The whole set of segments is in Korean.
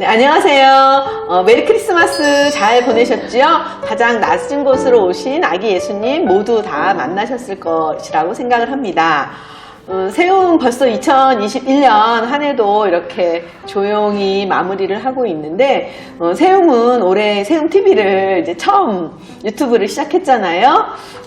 네, 안녕하세요. 어, 메리 크리스마스 잘 보내셨지요? 가장 낮은 곳으로 오신 아기 예수님 모두 다 만나셨을 것이라고 생각을 합니다. 어, 세움 벌써 2021년 한 해도 이렇게 조용히 마무리를 하고 있는데 어, 세움은 올해 세움 TV를 이제 처음 유튜브를 시작했잖아요.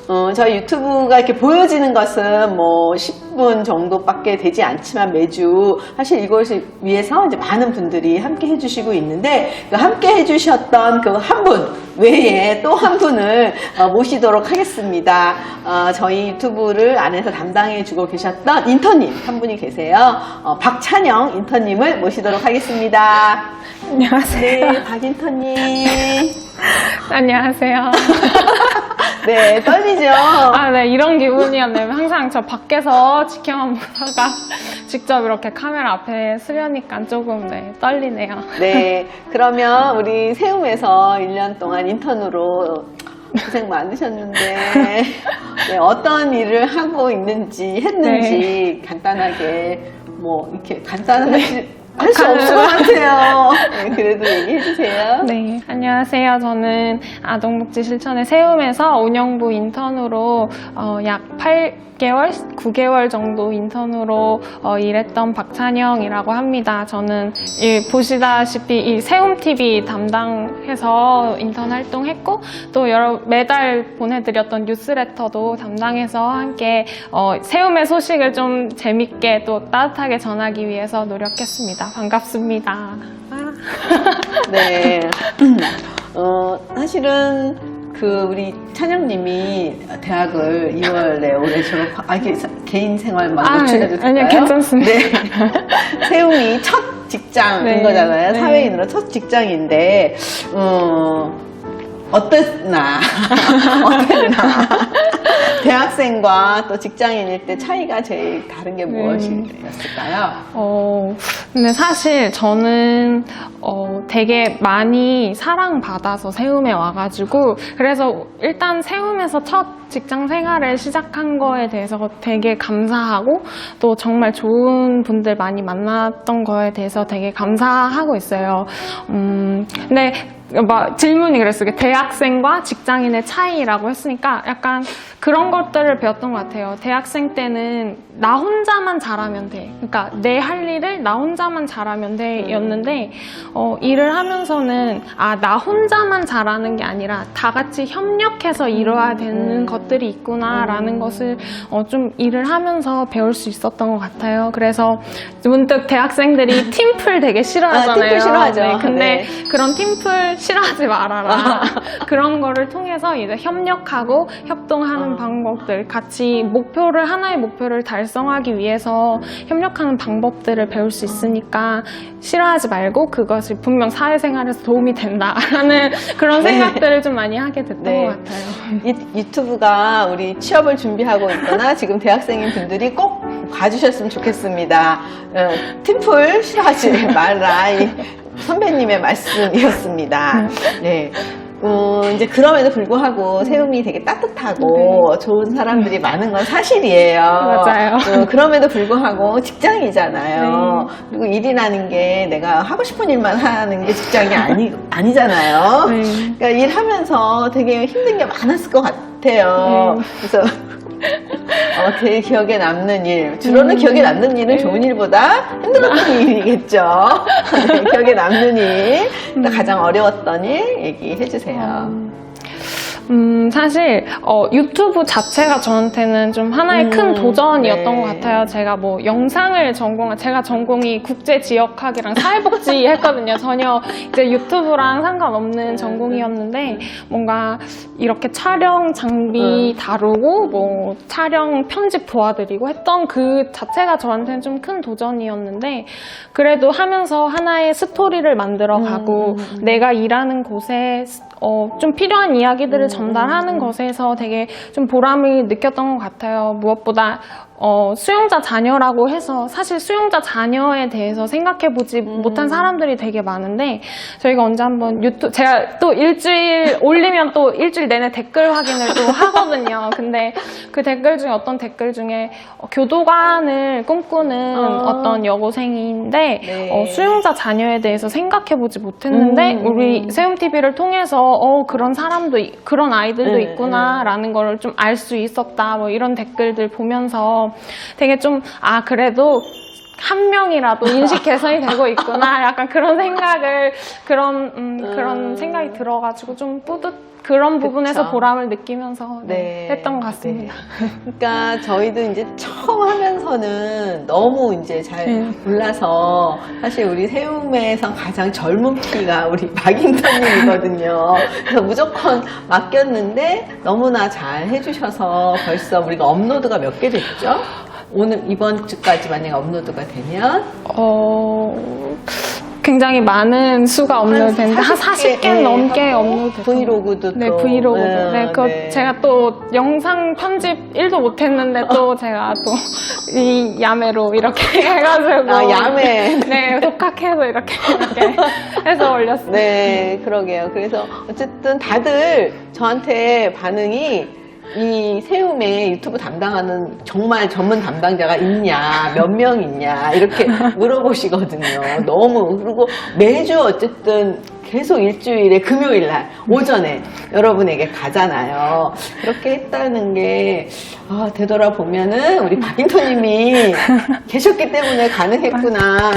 어, 저희 유튜브가 이렇게 보여지는 것은 뭐 10분 정도밖에 되지 않지만 매주 사실 이것을 위해서 이제 많은 분들이 함께 해주시고 있는데 그 함께 해주셨던 그 한 분 외에 또 한 분을 어, 모시도록 하겠습니다. 어, 저희 유튜브를 안에서 담당해주고 계셨던 인턴님 한 분이 계세요. 어, 박찬영 인턴님을 모시도록 하겠습니다. 안녕하세요. 네, 박 인턴님. 안녕하세요. 네, 떨리죠? 아, 네, 이런 기분이었네요. 항상 저 밖에서 지켜만 보다가 직접 이렇게 카메라 앞에 쓰려니까 조금 네, 떨리네요. 네, 그러면 우리 세움에서 1년 동안 인턴으로 고생 많으셨는데 네, 어떤 일을 하고 있는지 했는지 간단하게 뭐 이렇게 간단하게 할 수 없을 것 같아요. 네, 그래도 얘기해 주세요. 네, 안녕하세요. 저는 아동복지 실천의 세움에서 운영부 인턴으로 어, 약 8 개월, 9개월 정도 인턴으로 어, 일했던 박찬영이라고 합니다. 저는 이 보시다시피 이 세움TV 담당해서 인턴 활동했고 또 여러 매달 보내드렸던 뉴스레터도 담당해서 함께 어, 세움의 소식을 좀 재밌게 또 따뜻하게 전하기 위해서 노력했습니다. 반갑습니다. 네. 어, 사실은 그 우리 찬영님이 대학을 2월에 올해 졸업, 아, 이게 개인 생활만 아, 노출해도 될까요? 아니요, 괜찮습니다. 네. 세움이 첫 직장인 네. 거잖아요. 네. 사회인으로 첫 직장인데, 어, 어땠나? 어땠나? 대학생과 또 직장인일 때 차이가 제일 다른 게 네. 무엇이었을까요? 어, 근데 사실 저는 어, 되게 많이 사랑받아서 세움에 와가지고 그래서 일단 세움에서 첫 직장 생활을 시작한 거에 대해서 되게 감사하고 또 정말 좋은 분들 많이 만났던 거에 대해서 되게 감사하고 있어요. 음, 근데 막 질문이 그랬어요. 대학생과 직장인의 차이라고 했으니까 약간 그런 것들을 배웠던 것 같아요. 대학생 때는 나 혼자만 잘하면 돼. 그러니까 내 할 일을 나 혼자만 잘하면 돼. 였는데, 어, 일을 하면서는 아, 나 혼자만 잘하는 게 아니라 다 같이 협력해서 이뤄야 되는 것들이 있구나라는 것을 어, 좀 일을 하면서 배울 수 있었던 것 같아요. 그래서 문득 대학생들이 팀플 되게 싫어하잖아요. 아, 팀플 싫어하죠. 네, 근데 네. 그런 팀플 싫어하지 말아라. 그런 거를 통해서 이제 협력하고 협동하는 어. 방법들, 같이 목표를, 하나의 목표를 달성하기 위해서 협력하는 방법들을 배울 수 있으니까 싫어하지 말고 그것이 분명 사회생활에서 도움이 된다라는 그런 네. 생각들을 좀 많이 하게 됐던 네. 것 같아요. 이 유튜브가 우리 취업을 준비하고 있거나 지금 대학생인 분들이 꼭 봐주셨으면 좋겠습니다. 어, 팀플 싫어하지 말라. 이 선배님의 말씀이었습니다. 네. 어, 이제 그럼에도 불구하고 세움이 되게 따뜻하고 좋은 사람들이 많은 건 사실이에요. 맞아요. 어, 그럼에도 불구하고 직장이잖아요. 네. 그리고 일이라는 게 내가 하고 싶은 일만 하는 게 직장이 아니, 아니잖아요. 네. 그러니까 일하면서 되게 힘든 게 많았을 것 같아요. 네. 그래서 어, 되게 기억에 남는 일. 주로는 음. 기억에 남는 일은 네. 좋은 일보다 힘들었던 일이겠죠. 네, 기억에 남는 일, 또 가장 어려웠던 일 얘기해 주세요. 음, 사실, 어, 유튜브 자체가 저한테는 좀 하나의 음, 큰 도전이었던 네. 것 같아요. 제가 뭐 영상을 전공한, 제가 전공이 국제 지역학이랑 사회복지 했거든요. 전혀 이제 유튜브랑 상관없는 전공이었는데, 뭔가 이렇게 촬영 장비 음. 다루고, 뭐 촬영 편집 도와드리고 했던 그 자체가 저한테는 좀 큰 도전이었는데, 그래도 하면서 하나의 스토리를 만들어 가고, 음. 내가 일하는 곳에 어, 좀 필요한 이야기들을 음. 전달하는 것에서 되게 좀 보람을 느꼈던 것 같아요. 무엇보다 어, 수용자 자녀라고 해서 사실 수용자 자녀에 대해서 생각해보지 못한 사람들이 되게 많은데 저희가 언제 한번 유튜브 제가 또 일주일 올리면 또 일주일 내내 댓글 확인을 또 하거든요. 근데 그 댓글 중에 어떤 댓글 중에 어, 교도관을 꿈꾸는 아. 어떤 여고생인데 네. 어, 수용자 자녀에 대해서 생각해보지 못했는데 음. 우리 세움 TV를 통해서 어, 그런 사람도 있- 그런 아이들도 네, 있구나라는 거를 좀알 수 있었다 뭐 이런 댓글들 보면서 되게 좀 아 그래도 한 명이라도 인식 개선이 되고 있구나 약간 그런 생각을 그런 음, 그런 음. 생각이 들어가지고 좀 뿌듯 그런 부분에서 그쵸. 보람을 느끼면서 네, 네. 했던 것 같습니다. 그러니까 저희도 이제 처음 하면서는 너무 이제 잘 네. 몰라서 사실 우리 세움에선 가장 젊은 피가 우리 박인턴님이거든요. 그래서 무조건 맡겼는데 너무나 잘 해주셔서 벌써 우리가 업로드가 몇 개 됐죠? 오늘 이번 주까지 만약에 업로드가 되면 어, 굉장히 많은 수가 업로드됐는데 한 40 개, 40개 예, 넘게 하고 업로드됐어요. 브이로그도 네, 또. 브이로그도. 음, 네, 그 네. 제가 또 영상 편집 1도 못했는데 또 제가 또 이 야매로 이렇게 해가지고. 아, 야매. 네, 독학해서 이렇게, 이렇게 해서 올렸어요. 네, 그러게요. 그래서 어쨌든 다들 저한테 반응이 이 세움에 유튜브 담당하는 정말 전문 담당자가 있냐, 몇 명 있냐, 이렇게 물어보시거든요. 너무. 그리고 매주 어쨌든 계속 일주일에 금요일 날 오전에 여러분에게 가잖아요. 그렇게 했다는 게, 아, 되돌아보면은 우리 박인토님이 계셨기 때문에 가능했구나.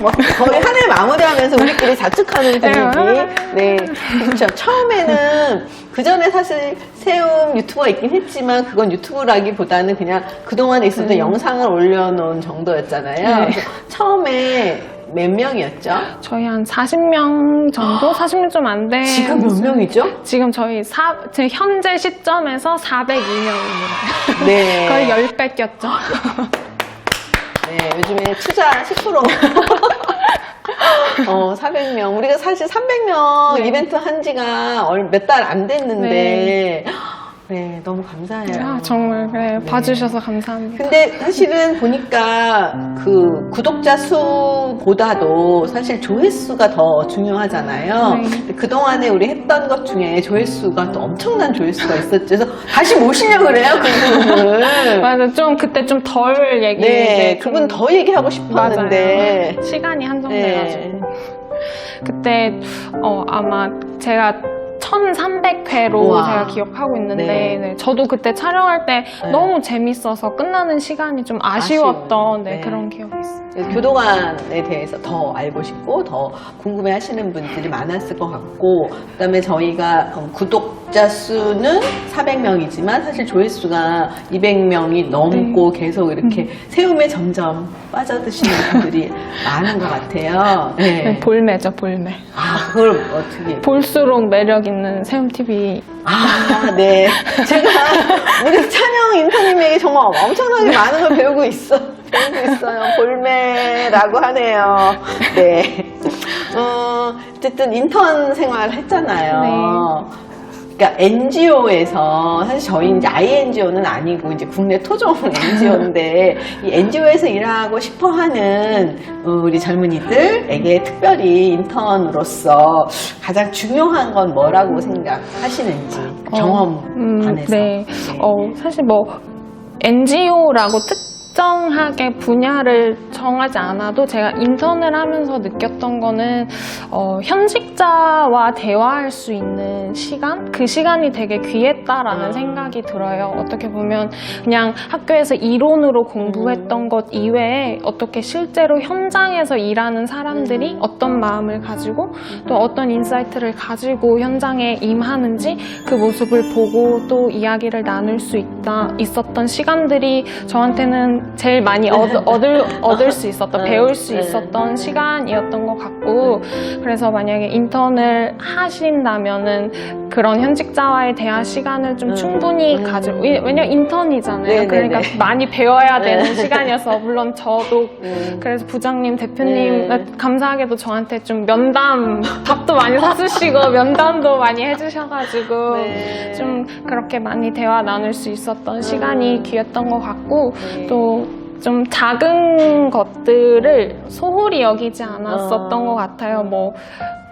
이뭐 거의 한 해 마무리하면서 우리끼리 자축하는 분위기. 네, 그렇죠. 처음에는 그 전에 사실 세움 유튜버가 있긴 했지만 그건 유튜브라기보다는 그냥 그 동안에 있었던 영상을 올려놓은 정도였잖아요. 네. 처음에 몇 명이었죠? 저희 한 40명 정도? 40명 좀 안 돼. 지금 몇 명이죠? 지금 저희 사, 지금 현재 시점에서 402명입니다. 네. 거의 10배 꼈죠. 네, 요즘에 투자 10%. 어, 400명. 우리가 사실 300명 네. 이벤트 한 지가 몇 달 안 됐는데, 네. 너무 감사해요. 아, 정말, 네, 봐주셔서 감사합니다. 근데 사실은 보니까 그 구독자 수보다도 사실 조회수가 더 중요하잖아요. 네. 그동안에 우리 했던 것 중에 조회수가 또 엄청난 조회수가 있었죠. 그래서 다시 모시려고 그래요, 그분을. 맞아, 좀 그때 좀 덜 얘기. 네, 좀- 그분 더 얘기하고 싶었는데. 맞아요. 시간이 한정돼가지고. 네. 그때, 어, 아마 제가 1300회로 우와. 제가 기억하고 있는데, 네. 네, 저도 그때 촬영할 때 네. 너무 재밌어서 끝나는 시간이 좀 아쉬웠던 아쉬운, 네, 네. 그런 기억이 있어요. 그래서 교도관에 대해서 더 알고 싶고 더 궁금해 하시는 분들이 많았을 것 같고 그다음에 저희가 어, 구독자 수는 400명이지만 사실 조회수가 200명이 넘고 계속 이렇게 세움에 점점 빠져드시는 분들이 많은 것 같아요. 네, 네. 볼매죠, 볼매. 아, 그걸 어떻게. 볼수록 매력 있는 세움TV. 아, 네. 제가 우리 찬영 인턴님에게 정말 엄청나게 많은 걸 배우고 있어. 배우고 있어요. 볼매라고 하네요. 네. 어, 어쨌든 인턴 생활 했잖아요. 네. 그러니까 NGO에서 사실 저희 이제 INGO는 아니고 이제 국내 토종 NGO인데 이 NGO에서 일하고 싶어하는 어, 우리 젊은이들에게 특별히 인턴으로서 가장 중요한 건 뭐라고 생각하시는지 경험 음, 안에서 네. 어, 사실 뭐, NGO라고 특정하게 분야를 정하지 않아도 제가 인턴을 하면서 느꼈던 거는, 어, 현직자와 대화할 수 있는 시간? 그 시간이 되게 귀했다라는 음. 생각이 들어요. 어떻게 보면 그냥 학교에서 이론으로 공부했던 것 이외에 어떻게 실제로 현장에서 일하는 사람들이 음. 어떤 마음을 가지고 또 어떤 인사이트를 가지고 현장에 임하는지 그 모습을 보고 또 이야기를 나눌 수 있다 있었던 시간들이 저한테는 제일 많이 얻, 얻을 얻을 나눌 수 있었던, 음, 배울 수 음. 있었던 시간이었던 것 같고, 그래서 만약에 인턴을 하신다면은 그런 현직자와의 대화 시간을 좀 음, 충분히 음. 가지고, 왜냐면 인턴이잖아요. 네, 네, 그러니까 네. 많이 배워야 되는 네. 시간이어서, 물론 저도 음. 그래서 부장님, 대표님, 네. 감사하게도 저한테 좀 면담, 밥도 많이 사주시고, 면담도 많이 해주셔가지고, 네. 좀 그렇게 많이 대화 나눌 수 있었던 시간이 귀했던 것 같고, 네. 또 좀 작은 것들을 소홀히 여기지 않았었던 어. 것 같아요. 뭐,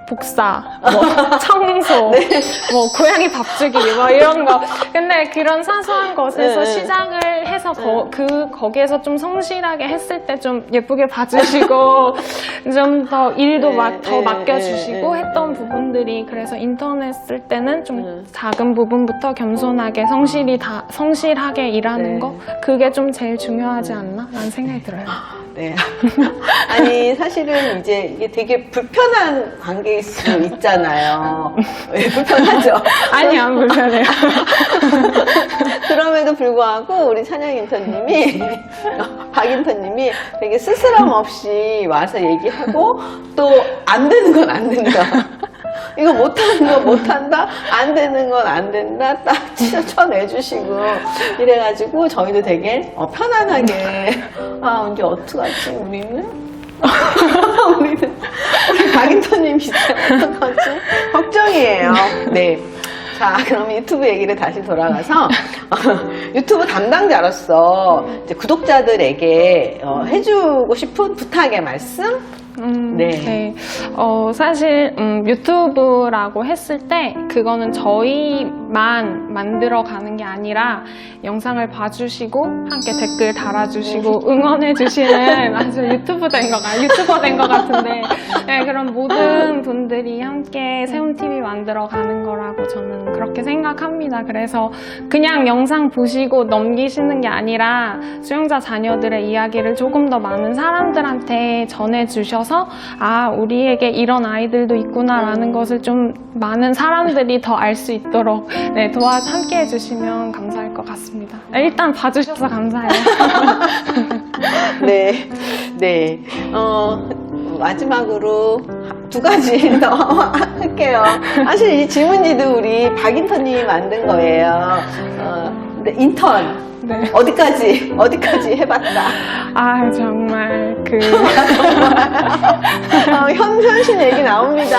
복사, 뭐, 청소, 네. 뭐, 고양이 밥 주기, 뭐, 이런 거. 근데 그런 사소한 것에서 네, 네. 시작을 해서 거, 그, 거기에서 좀 성실하게 했을 때 좀 예쁘게 봐주시고, 좀 더 일도 네, 막, 더 네, 맡겨주시고 네, 네. 했던 부분들이 그래서 인터넷 쓸 때는 좀 네. 작은 부분부터 겸손하게 성실히 다, 성실하게 일하는 네. 거? 그게 좀 제일 중요하지 않나? 라는 생각이 들어요. 네. 아니, 사실은 이제 이게 되게 불편한 관계일 수 있잖아요. 왜 불편하죠? 아니, 안 불편해요. 그럼에도 불구하고 우리 찬양 인턴님이, 박 인턴님이 되게 스스럼 없이 와서 얘기하고 또 안 되는 건 안 된다. 이거 못하는 거 못한다? 안 되는 건 안 된다? 딱 쳐- 쳐내주시고 이래가지고 저희도 되게 어, 편안하게 아 이제 어떡하지 우리는? 우리는 우리 박인턴님 진짜 어떡하지? 걱정이에요. 네. 자, 그럼 유튜브 얘기를 다시 돌아가서 유튜브 담당자로서 구독자들에게 어, 해주고 싶은 부탁의 말씀? 음, 네. 네. 어, 사실, 음, 유튜브라고 했을 때, 그거는 저희만 만들어 가는 게 아니라, 영상을 봐주시고, 함께 댓글 달아주시고, 응원해 주시는 아주 유튜브 된 것, 같, 유튜버 된 것 같은데, 네, 그런 모든 분들이 함께 세운TV 만들어 가는 거라고 저는 그렇게 생각합니다. 그래서 그냥 영상 보시고 넘기시는 게 아니라, 수영자 자녀들의 이야기를 조금 더 많은 사람들한테 전해주셔서 아 우리에게 이런 아이들도 있구나라는 것을 좀 많은 사람들이 더 알 수 있도록 네, 도와 함께 해주시면 감사할 것 같습니다. 일단 봐주셔서 감사해요. 네. 네. 어, 마지막으로 두 가지 더 할게요. 사실 이 질문지도 우리 박인턴님이 만든 거예요. 어, 인턴. 네. 어디까지, 어디까지 해봤다. 아 정말 그 어, 현, 현실 얘기 나옵니다.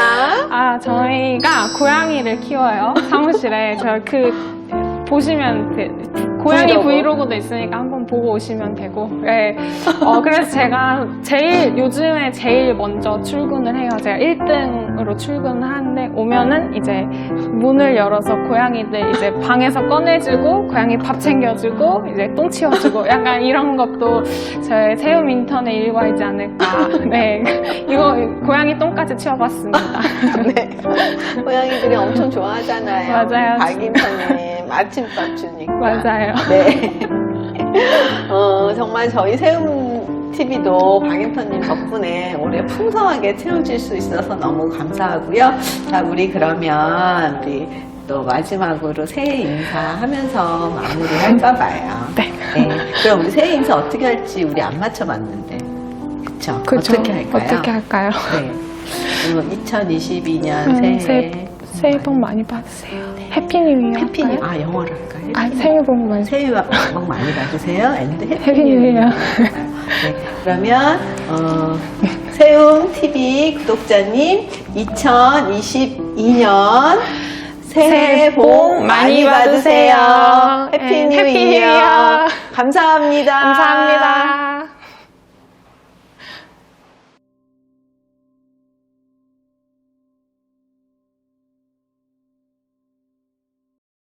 아, 저희가 고양이를 키워요. 사무실에. 저 그, 보시면, 그, 고양이 브이로그. 브이로그 도 있으니까 한번 보고 오시면 되고. 네. 어, 그래서 제가 제일, 요즘에 제일 먼저 출근을 해요. 제가 1등으로 출근을 하는데, 오면은 이제 문을 열어서 고양이들 이제 방에서 꺼내주고, 고양이 밥 챙겨주고, 이제 똥 치워주고, 약간 이런 것도 저의 세움 인턴의 일과이지 않을까. 네. 이거, 고양이 똥까지 치워봤습니다. 네. 고양이들이 엄청 좋아하잖아요. 맞아요. 박인턴님 아침밥 주니까. 맞아요. 네. 어, 정말 저희 세움 TV도 박인턴님 덕분에 올해 풍성하게 채워질 수 있어서 너무 감사하고요. 자, 우리 그러면 우리 또 마지막으로 새해 인사하면서 마무리할까 봐요. 네. 그럼 우리 새해 인사 어떻게 할지 우리 안 맞춰봤는데. 그쵸? 그쵸? 어떻게 할까요? 어떻게 할까요? 네. 그리고 2022년 음, 새해 새해, 새해 복 많이 받으세요. 해피 뉴 이어. 해피 뉴 할까요? 아 영어로 할까요? 아, 새해 복 많이 새해 복 많이 받으세요. 앤드 해피 해피 뉴뉴 이어. 이어. 네, 그러면 어, 세움 TV 구독자님 2022년 새해 복 많이 받으세요. 해피 네, 뉴 해피 뉴. 이어. 감사합니다. 감사합니다.